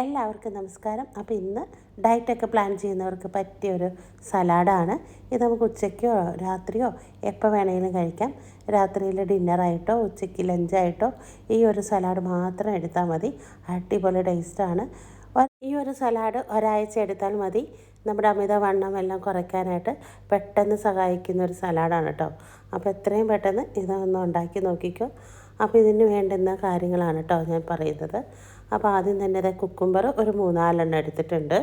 എല്ലാവർക്കും നമസ്കാരം. അപ്പോൾ ഇന്ന് ഡയറ്റൊക്കെ പ്ലാൻ ചെയ്യുന്നവർക്ക് പറ്റിയ പറ്റിയൊരു സലാഡാണ്. ഇത് നമുക്ക് ഉച്ചയ്ക്കോ രാത്രിയോ എപ്പോൾ വേണമെങ്കിലും കഴിക്കാം. രാത്രിയിൽ ഡിന്നറായിട്ടോ ഉച്ചയ്ക്ക് ലഞ്ചായിട്ടോ ഈ ഒരു സലാഡ് മാത്രം എടുത്താൽ മതി. അടിപൊളി ടേസ്റ്റാണ്. ഈ ഒരു സലാഡ് ഒരാഴ്ച എടുത്താൽ മതി. നമ്മുടെ അമിതവണ്ണം എല്ലാം കുറയ്ക്കാനായിട്ട് പെട്ടെന്ന് സഹായിക്കുന്ന ഒരു സലാഡാണ് കേട്ടോ. അപ്പോൾ എത്രയും പെട്ടെന്ന് ഇതൊന്ന് ഉണ്ടാക്കി നോക്കിക്കോ. അപ്പോൾ ഇതിന് വേണ്ടുന്ന കാര്യങ്ങളാണ് കേട്ടോ ഞാൻ പറയുന്നത്. അപ്പോൾ ആദ്യം തന്നെ അത് കുക്കുംബർ ഒരു മൂന്നാലെണ്ണം എടുത്തിട്ടുണ്ട്.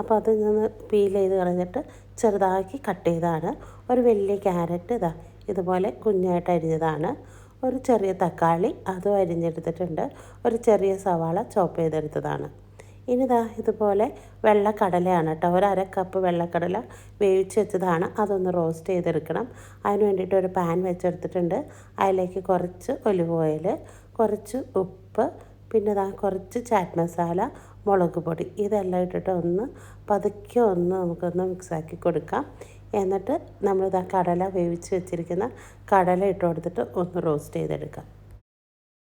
അപ്പോൾ അത് നിന്ന് പീൽ ചെയ്ത് കളഞ്ഞിട്ട് ചെറുതാക്കി കട്ട് ചെയ്താണ്. ഒരു വലിയ ക്യാരറ്റ് ഇതാ ഇതുപോലെ കുഞ്ഞായിട്ട് അരിഞ്ഞതാണ്. ഒരു ചെറിയ തക്കാളി അതും അരിഞ്ഞെടുത്തിട്ടുണ്ട്. ഒരു ചെറിയ സവാള ചോപ്പ് ചെയ്തെടുത്തതാണ്. ഇനി ഇതാ ഇതുപോലെ വെള്ളക്കടലയാണ് കേട്ടോ. ഒരു അര കപ്പ് വെള്ളക്കടല വേവിച്ച് വെച്ചതാണ്. അതൊന്ന് റോസ്റ്റ് ചെയ്തെടുക്കണം. അതിന് വേണ്ടിയിട്ട് ഒരു പാൻ വെച്ചെടുത്തിട്ടുണ്ട്. അതിലേക്ക് കുറച്ച് ഒലിവ് ഓയിൽ കുറച്ച് ഉപ്പ് പിന്നെ ഇതാ കുറച്ച് ചാറ്റ് മസാല മുളക് പൊടി. ഇതെല്ലാം ഇട്ടിട്ട് ഒന്ന് പതുക്കെ ഒന്ന് നമുക്കൊന്ന് മിക്സാക്കി കൊടുക്കാം. എന്നിട്ട് നമ്മളിതാ കടല വേവിച്ച് വെച്ചിരിക്കുന്ന കടല ഇട്ട് കൊടുത്തിട്ട് ഒന്ന് റോസ്റ്റ് ചെയ്തെടുക്കാം.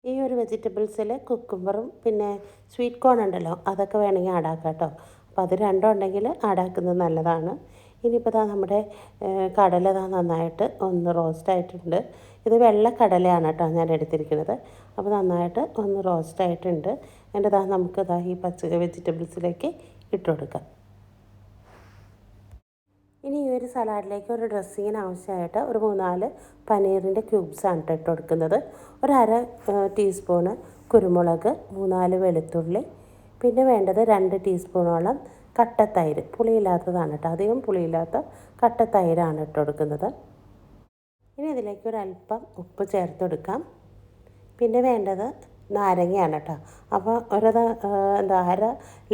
ഈ ഒരു വെജിറ്റബിൾസിൽ കുക്കുംബറും പിന്നെ സ്വീറ്റ് കോൺ ഉണ്ടല്ലോ അതൊക്കെ വേണമെങ്കിൽ ആഡാക്കാം കേട്ടോ. അപ്പോൾ അത് രണ്ടും ഉണ്ടെങ്കിൽ ആഡാക്കുന്നത് നല്ലതാണ്. ഇനിയിപ്പോൾ ഇതാ നമ്മുടെ കടല ഇതാ നന്നായിട്ട് ഒന്ന് റോസ്റ്റ് ആയിട്ടുണ്ട്. ഇത് വെള്ള കടലയാണ് കേട്ടോ ഞാൻ എടുത്തിരിക്കുന്നത്. അപ്പോൾ നന്നായിട്ട് ഒന്ന് റോസ്റ്റ് ആയിട്ടുണ്ട്. എന്റെ ഇതാ നമുക്ക് ഇതാ ഈ പച്ച വെജിറ്റബിൾസിലേക്ക് ഇട്ട് കൊടുക്കാം. ഇനി ഈ ഒരു സലാഡിലേക്ക് ഒരു ഡ്രസ്സിങ്ങിന് ആവശ്യമായിട്ട് ഒരു മൂന്നാൽ പനീറിന്റെ ക്യൂബ്സാണ് ഇട്ട് കൊടുക്കുന്നത് ഒരു അര ടീസ്പൂണ് കുരുമുളക് മൂന്നാൽ വെളുത്തുള്ളി പിന്നെ വേണ്ടത് രണ്ട് ടീസ്പൂണോളം കട്ടത്തൈര്. പുളിയില്ലാത്തതാണ് കേട്ടോ അധികം പുളിയില്ലാത്ത കട്ടത്തൈരാണ് ഇട്ട് കൊടുക്കുന്നത് ഇനി ഇതിലേക്ക് ഒരല്പം ഉപ്പ് ചേർത്ത് കൊടുക്കാം. പിന്നെ വേണ്ടത് നാരങ്ങയാണ് കേട്ടോ. അപ്പോൾ ഒരു എന്താ അര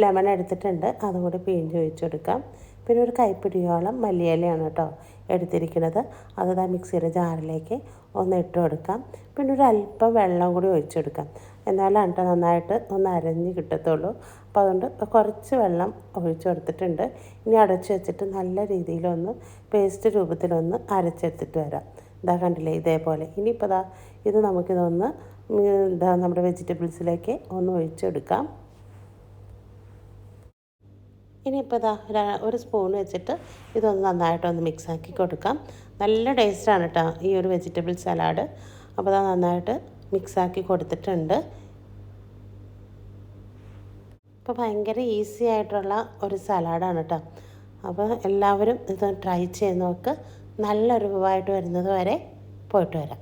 ലെമൺ എടുത്തിട്ടുണ്ട് അതും കൂടി പിഴിഞ്ഞ് ഒഴിച്ചു കൊടുക്കാം. പിന്നെ ഒരു കൈപ്പിടിയോളം മല്ലിയിലയാണ് കേട്ടോ എടുത്തിരിക്കുന്നത്. അത് ആ മിക്സിയുടെ ജാറിലേക്ക് ഒന്ന് ഇട്ട് കൊടുക്കാം. പിന്നെ ഒരു അല്പം വെള്ളം കൂടി ഒഴിച്ചെടുക്കാം എന്നാലാണ് കേട്ടോ നന്നായിട്ട് ഒന്ന് അരഞ്ഞ് കിട്ടത്തുള്ളൂ. അപ്പോൾ അതുകൊണ്ട് കുറച്ച് വെള്ളം ഒഴിച്ചു കൊടുത്തിട്ടുണ്ട്. ഇനി അടച്ചു വെച്ചിട്ട് നല്ല രീതിയിലൊന്ന് പേസ്റ്റ് രൂപത്തിലൊന്ന് അരച്ചെടുത്തിട്ട് വരാം. ഇതാ കണ്ടില്ലേ ഇതേപോലെ. ഇനിയിപ്പോൾ ഇതാ നമുക്കിതൊന്ന് ഇതാ നമ്മുടെ വെജിറ്റബിൾസിലേക്ക് ഒന്ന് ഒഴിച്ചെടുക്കാം ഇനിയിപ്പോൾ ഇതാ ഒരു സ്പൂൺ വെച്ചിട്ട് ഇതൊന്ന് നന്നായിട്ടൊന്ന് മിക്സാക്കി കൊടുക്കാം. നല്ല ടേസ്റ്റാണ് കേട്ടോ ഈ ഒരു വെജിറ്റബിൾ സലാഡ് അപ്പോൾ അത് നന്നായിട്ട് മിക്സാക്കി കൊടുത്തിട്ടുണ്ട്. ഇപ്പോൾ ഭയങ്കര ഈസി ആയിട്ടുള്ള ഒരു സലാഡാണ് കേട്ടോ അപ്പോൾ എല്ലാവരും ഇത് ട്രൈ ചെയ്ത് നോക്ക്. നല്ലൊരു വിഭവമായിട്ട് വരുന്നത് വരെ പോയിട്ട് വരാം.